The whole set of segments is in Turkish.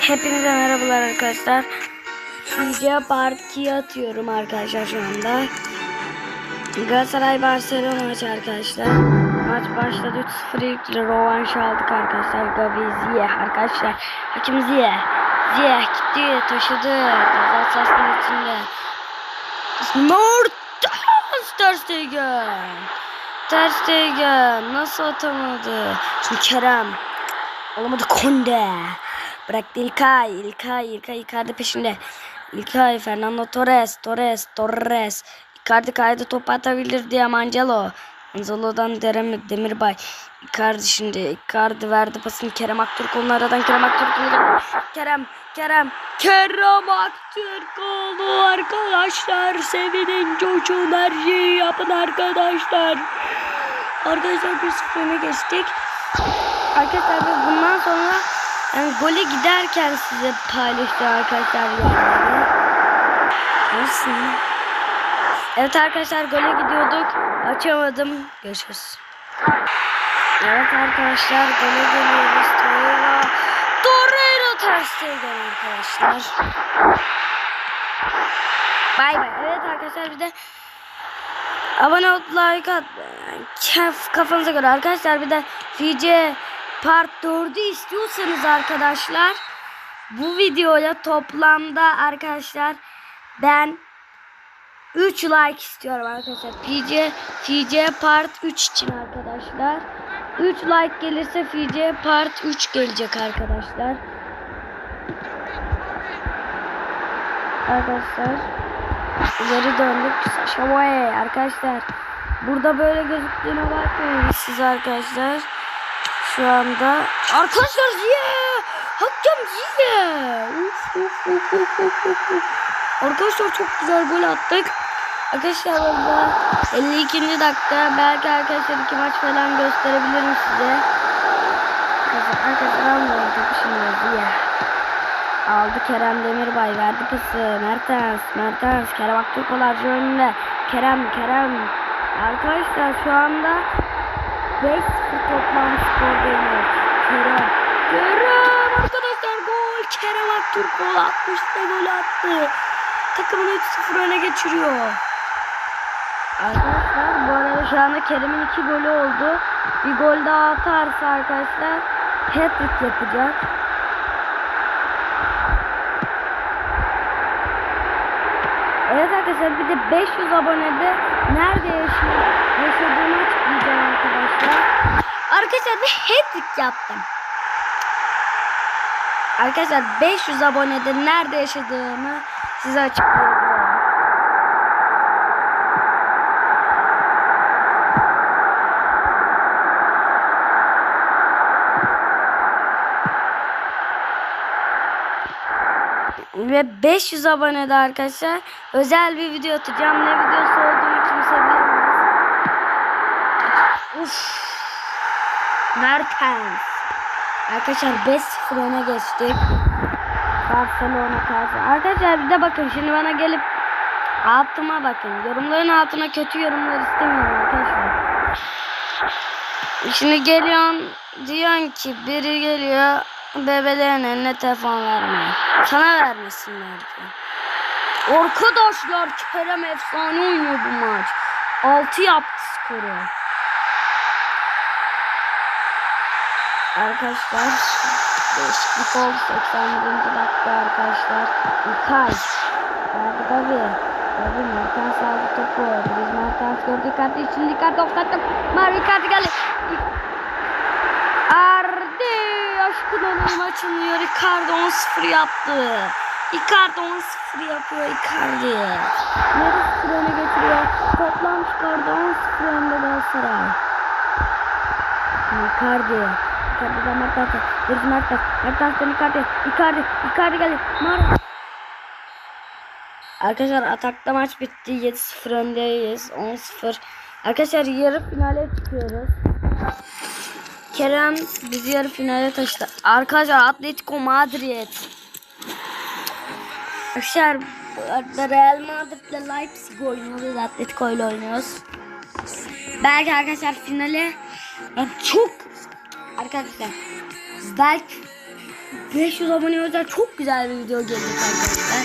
Hepinize merhabalar arkadaşlar. Part 2'ye atıyorum arkadaşlar şu anda. Galatasaray Barcelona maçı arkadaşlar. Maç başladı 3-0 ilk rövanş aldık arkadaşlar. Gavi Ziyeh arkadaşlar. Hakim Ziyeh. Ziyeh gitti taşıdı. Ceza sahasının içinde. Stegen. Ter Stegen nasıl atamadı? Şimdi Kerem. Olamadı Konde. Bıraktı İlkay. İlkay. İlkay. Icardi peşinde. İlkay. Fernando Torres. Torres. Torres. Icardi kaydı top atabilir diye Mancelo. Angelo'dan Derem, Demirbay. Icardi şimdi. Icardi verdi pasını Kerem Aktürkoğlu'na aradan Kerem Aktürkoğlu. Kerem. Kerem. Kerem Aktürkoğlu arkadaşlar. Sevinin coşun her şeyi yapın arkadaşlar. Arkadaşlar bir sıfır öne geçtik. Arkadaşlar bundan sonra yani gole giderken size paylaşacağım arkadaşlar. Nasıl? Evet arkadaşlar gole gidiyorduk. Açamadım. Görüşürüz. Evet arkadaşlar gole geliyoruz. Torreira. Torreira Ter Stegen arkadaşlar. Bay bay. Evet arkadaşlar bir de abone olup like at. Kafanıza göre arkadaşlar bir de FC Part 4'ü istiyorsanız arkadaşlar bu videoya toplamda arkadaşlar ben 3 like istiyorum arkadaşlar. FC FC Part 3 için arkadaşlar. 3 like gelirse FC Part 3 gelecek arkadaşlar. Arkadaşlar ileri döndük. Şavoye arkadaşlar. Burada böyle gözüktüğüne bakmayın siz arkadaşlar. Şu anda arkadaşlar Ziye! Hakem Ziye! Uf, uf, uf, uf, uf, uf. Arkadaşlar çok güzel gol attık. Arkadaşlar burada 52. dakika belki arkadaşlar iki maç falan gösterebilirim size. Arkadaşlar, topu şimdi Ziye. Aldı Kerem Demirbay verdi pası. Mertens, Mertens, Kerem Aktürkoğlu önünde. Kerem, Kerem. Arkadaşlar şu anda 5 toplam skor deniyor. Kerem. Kerem arkadaşlar gol. Kerem Aktürkoğlu 60'ta gol attı. Takımını 3-0 öne geçiriyor. Arkadaşlar bu arada şu anda Kerem'in 2 golü oldu. Bir gol daha atarsa arkadaşlar hat-trick yapacak. Evet arkadaşlar bir de 500 abonede nerede yaşıyor, açıklayacağım arkadaşlar. Bir hat-trick yaptım. Arkadaşlar 500 abonede nerede yaşadığımı size açıklayacağım. Ve 500 abonede arkadaşlar özel bir video atacağım. Ne videosu Uf. Mertens. Arkadaşlar 5-0 öne geçtik. Barcelona karşı. Arkadaşlar bir de bakın şimdi bana gelip altıma bakın. Yorumların altına kötü yorumlar istemiyorum arkadaşlar. Şimdi geliyorsun diyorsun ki biri geliyor bebelerin eline telefon vermiyor. Sana vermesinler diyor. Arkadaşlar Kerem efsane oynuyor bu maç. 6 yaptı skoru. Arkadaşlar değişiklik oldu 81. dakika arkadaşlar. İlkay. Verdi Gavi. Gavi Mertens aldı topu. Biz Mertens gördük. Icardi için Icardi offside'da. Mario Icardi geldi. Ardi aşkın olayım açılıyor. Icardi 10-0 yaptı. Icardi 10-0 yapıyor Icardi. Neresi öne getiriyor. Toplam çıkardı 10-0 önde Galatasaray. Icardi. Icardi'den Mertens'e. Birisi Mertens. Mertens'ten Icardi. Icardi. Icardi geldi. Mar Arkadaşlar atakta maç bitti. 7-0 öndeyiz. 10-0. Arkadaşlar yarı finale çıkıyoruz. Kerem bizi yarı finale taşıdı. Arkadaşlar Atletico Madrid. Arkadaşlar Real Madrid ile Leipzig oynuyoruz. Atletico ile oynuyoruz. Belki arkadaşlar finale çok arkadaşlar belki 500 abone özel çok güzel bir video gelecek arkadaşlar.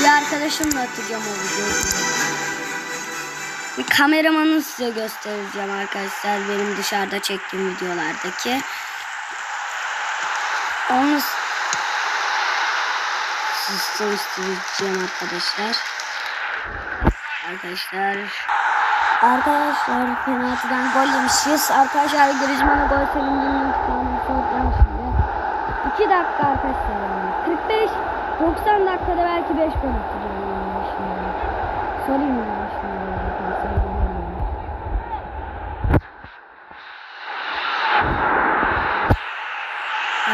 Bir arkadaşımla atacağım o videoyu. Bir kameramanı size göstereceğim arkadaşlar. Benim dışarıda çektiğim videolardaki. Onu susturacağım arkadaşlar. Arkadaşlar. Arkadaşlar penaltıdan gol yemişiz. Arkadaşlar Griezmann'a gol intikamını soracağım şimdi. 2 dakika arkadaşlar yani. 45 90 dakikada belki 5 gol atacağım yani şimdi. Sorayım mı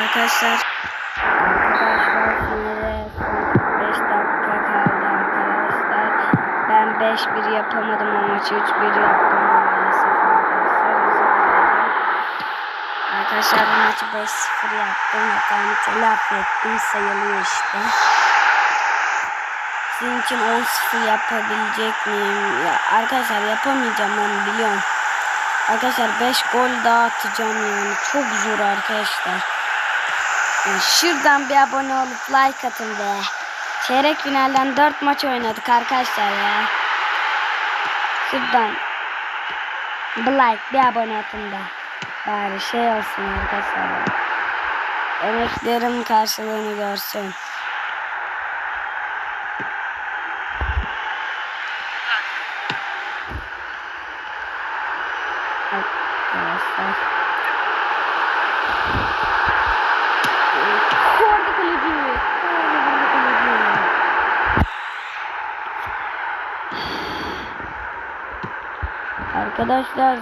Arkadaşlar yapamadım o maçı 3-1 yaptım maalesef arkadaşlar. Bu maçı 5-0 yaptım. Hatta telafi ettim sayılıyor işte. Sizin için 10-0 yapabilecek miyim? Ya arkadaşlar yapamayacağım ben biliyorum. Arkadaşlar 5 gol daha atacağım yani. Çok zor arkadaşlar. Yani şuradan bir abone olup like atın be. Çeyrek finalden 4 maç oynadık arkadaşlar ya. Şuradan bir like bir abone atın da. Bari şey olsun arkadaşlar. Emeklerim karşılığını görsün. Arkadaşlar. Kordi kaleci. Kordi kaleci. Arkadaşlar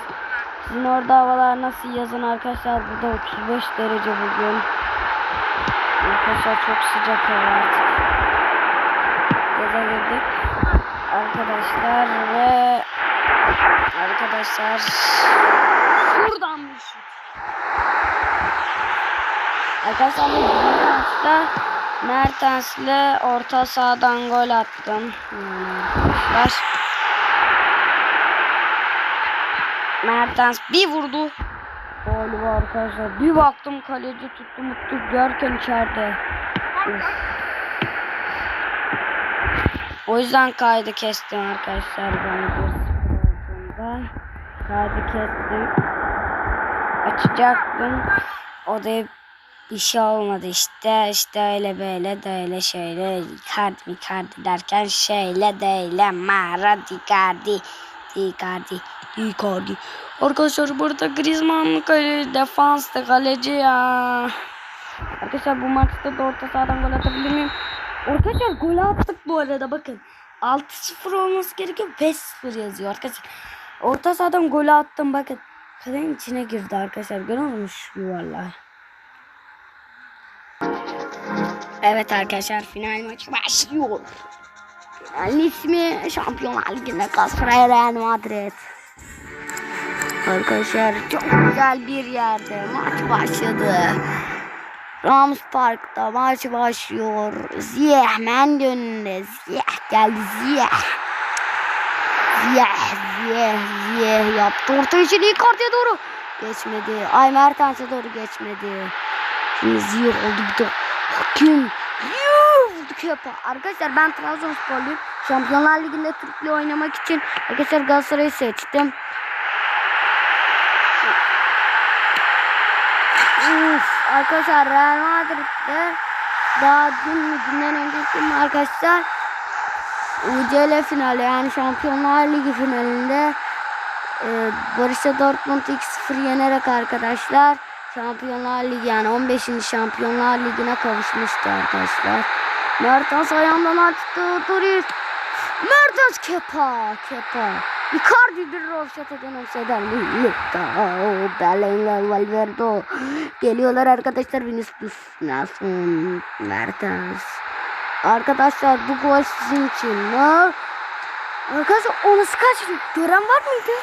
sizin orada havalar nasıl yazın arkadaşlar burada 35 derece bugün. Arkadaşlar çok sıcak hava artık. Yaza girdik. Arkadaşlar ve arkadaşlar şuradan bir şut. Arkadaşlar maçta Mertens'le orta sahadan gol attım. Yani arkadaşlar. Mertens bir vurdu. Var arkadaşlar. Bir baktım kaleci tuttu mutlu görken içeride. O yüzden kaydı kestim arkadaşlar ben. Kaydı kestim. Açacaktım. O da bir şey olmadı işte. İşte öyle böyle de öyle şöyle. Icardi Icardi derken şeyle de öyle. Mara Icardi. Icardi. Icardi. Arkadaşlar burada Griezmann kale, defansta kaleci ya. Arkadaşlar bu maçta da orta sahadan gol atabilir miyim? Arkadaşlar gol attık bu arada bakın. 6-0 olması gerekiyor 5-0 yazıyor arkadaşlar. Orta sahadan gol attım bakın. Kalenin içine girdi arkadaşlar. Görüyor musunuz yuvarlağı? Evet arkadaşlar final maçı başlıyor. Finalin ismi Şampiyonlar Ligi'nde Galatasaray Real Madrid. Arkadaşlar çok güzel bir yerde maç başladı. Rams Park'ta maç başlıyor. Ziyeh Mendy önünde. Ziyeh geldi Ziyeh. Ziyeh, Ziyeh, Ziyeh yaptı. Orta içini Icardi'ye doğru. Geçmedi. Ay Mertens'e doğru geçmedi. Şimdi Ziyeh oldu bir de. Hakim. Vurdu kepa. Arkadaşlar ben Trabzonsporluyum. Şampiyonlar Ligi'nde Türk'le oynamak için arkadaşlar Galatasaray'ı seçtim. Uf, arkadaşlar Real Madrid'de daha dün mü dünden önceki mi arkadaşlar UCL finali yani Şampiyonlar Ligi finalinde e, Borussia Dortmund 2-0 yenerek arkadaşlar Şampiyonlar Ligi yani 15. Şampiyonlar Ligi'ne kavuşmuştu arkadaşlar. Mertens ayağından açtı. Turis. Mertens Kepa. Kepa. Icardi bir roşata dönemseden Militao, Bellingham, Valverde geliyorlar arkadaşlar Vinicius, Nelson, Mertens. Arkadaşlar bu gol sizin için. Ha? Arkadaşlar o nasıl kaçtı? Gören var mıydı?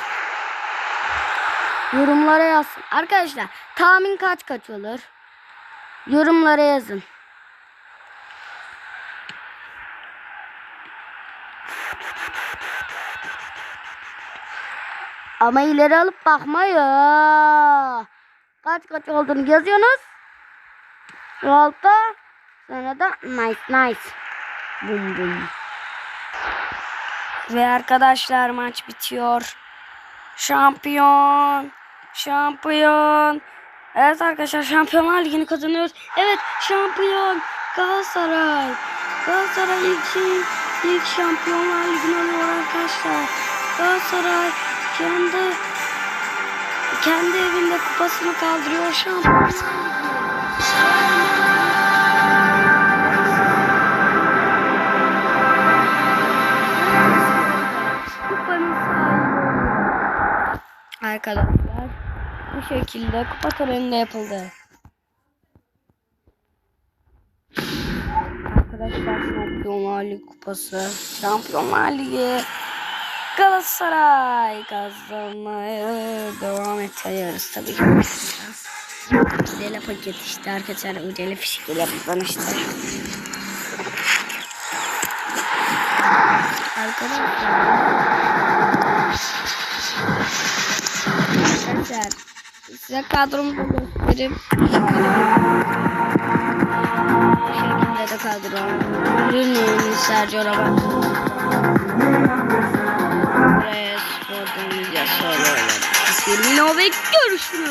Yorumlara yazsın. Arkadaşlar tahmin kaç kaç olur? Yorumlara yazın. Ama ileri alıp bakma. Kaç kaç olduğunu yazıyorsunuz. Volta. Sonra da nice nice. Bum bum. Ve arkadaşlar maç bitiyor. Şampiyon. Şampiyon. Evet arkadaşlar Şampiyonlar Ligi'ni kazanıyoruz. Evet şampiyon Galatasaray. Galatasaray ilk, ilk Şampiyonlar Ligi'ni alıyor arkadaşlar. Galatasaray kendi kendi evinde kupasını kaldırıyor şampiyon. Sahibi oluyor. Arkadaşlar bu şekilde kupa töreninde yapıldı. Arkadaşlar Şampiyonlar Ligi kupası. Şampiyonlar Ligi Galatasaray kazanmaya devam ediyoruz tabii ki. Güzel paket işte arkadaşlar. Ucuyla fişkiyle buradan işte. Arkadaşlar. Arkadaşlar size kadromu da göstereyim. Bu şekilde de kadrom. Rooney, Sergio Roberto. Gordon, Villas, Firmino ve görüşürüz.